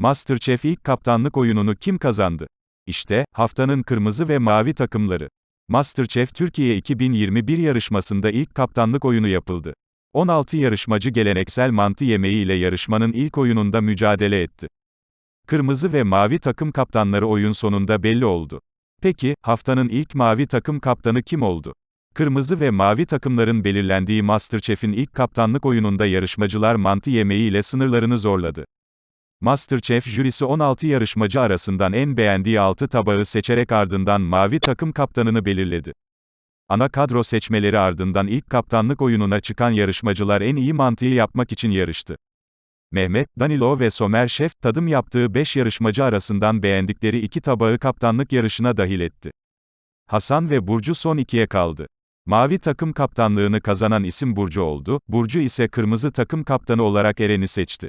MasterChef ilk kaptanlık oyununu kim kazandı? İşte, haftanın kırmızı ve mavi takımları. MasterChef Türkiye 2021 yarışmasında ilk kaptanlık oyunu yapıldı. 16 yarışmacı geleneksel mantı yemeği ile yarışmanın ilk oyununda mücadele etti. Kırmızı ve mavi takım kaptanları oyun sonunda belli oldu. Peki, haftanın ilk mavi takım kaptanı kim oldu? Kırmızı ve mavi takımların belirlendiği MasterChef'in ilk kaptanlık oyununda yarışmacılar mantı yemeği ile sınırlarını zorladı. MasterChef jürisi 16 yarışmacı arasından en beğendiği 6 tabağı seçerek ardından mavi takım kaptanını belirledi. Ana kadro seçmeleri ardından ilk kaptanlık oyununa çıkan yarışmacılar en iyi mantıyı yapmak için yarıştı. Mehmet, Danilo ve Somer Şef, tadım yaptığı 5 yarışmacı arasından beğendikleri 2 tabağı kaptanlık yarışına dahil etti. Hasan ve Burcu son ikiye kaldı. Mavi takım kaptanlığını kazanan isim Burcu oldu, Burcu ise kırmızı takım kaptanı olarak Eren'i seçti.